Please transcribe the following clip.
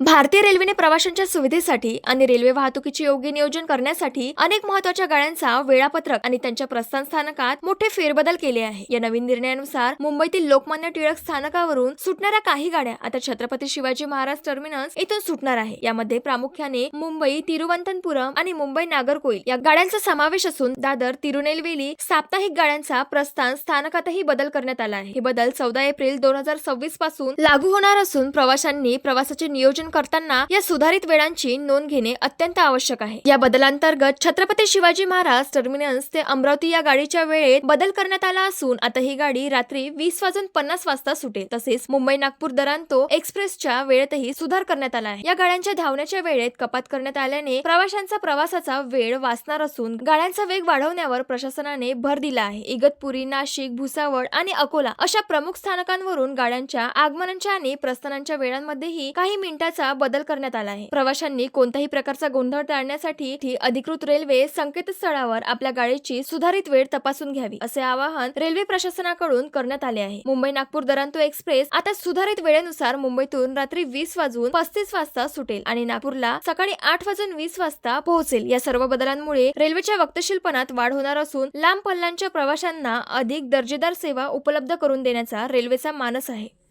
भारतीय रेल्वेने प्रवाशांच्या सुविधेसाठी आणि रेल्वे वाहतुकीचे योग्य नियोजन करण्यासाठी अनेक महत्त्वाच्या गाड्यांचा वेळापत्रक आणि त्यांच्या प्रस्थान स्थानकात मोठे फेरबदल केले आहे. या नवीन निर्णयानुसार मुंबईतील लोकमान्य टिळक स्थानकावरून सुटणाऱ्या काही गाड्या आता छत्रपती शिवाजी महाराज टर्मिनस इथून सुटणार आहे. यामध्ये प्रामुख्याने मुंबई तिरुवनंतपुरम आणि मुंबई नागरकोईल या गाड्यांचा समावेश असून दादर तिरुनेलवेली साप्ताहिक गाड्यांचा प्रस्थान स्थानकातही बदल करण्यात आला आहे. हे बदल चौदा एप्रिल दोन हजार सव्वीसपासून लागू होणार असून प्रवाशांनी प्रवासाचे नियोजन करताना या सुधारित वेळांची नोंद घेणे अत्यंत आवश्यक आहे. या बदलांतर्गत छत्रपती शिवाजी महाराज टर्मिनस ते अमरावती या गाडीच्या वेळेत बदल करण्यात आला असून आता ही गाडी रात्री वीस वाजून पन्नास वाजता सुटेल. तसेच मुंबई नागपूर दरांतो एक्सप्रेसच्या वेळेतही सुधार करण्यात आला आहे. या गाड्यांच्या धावण्याच्या वेळेत कपात करण्यात आल्याने प्रवाशांचा प्रवासाचा वेळ वाचणार असून गाड्यांचा वेग वाढवण्यावर प्रशासनाने भर दिला आहे. इगतपुरी नाशिक भुसावळ आणि अकोला अशा प्रमुख स्थानकांवरून गाड्यांच्या आगमनांच्या आणि प्रस्थानांच्या वेळांमध्येही काही मिनिटात बदल करण्यात आला आहे. प्रवाशांनी कोणत्याही प्रकारचा गोंधळ टाळण्यासाठी अधिकृत रेल्वे संकेतस्थळावर आपल्या गाडीची सुधारित वेळ तपासून घ्यावी असे आवाहन रेल्वे प्रशासनाकडून करण्यात आले आहे. मुंबई नागपूर दरांतो एक्सप्रेस आता सुधारित वेळेनुसार मुंबईतून रात्री वीस वाजून पस्तीस वाजता सुटेल आणि नागपूरला सकाळी आठ वाजून वीस वाजता पोहोचेल. या सर्व बदलांमुळे रेल्वेच्या वक्तशीलपणात वाढ होणार असून लांब पल्ल्यांच्या प्रवाशांना अधिक दर्जेदार सेवा उपलब्ध करून देण्याचा रेल्वेचा मानस आहे.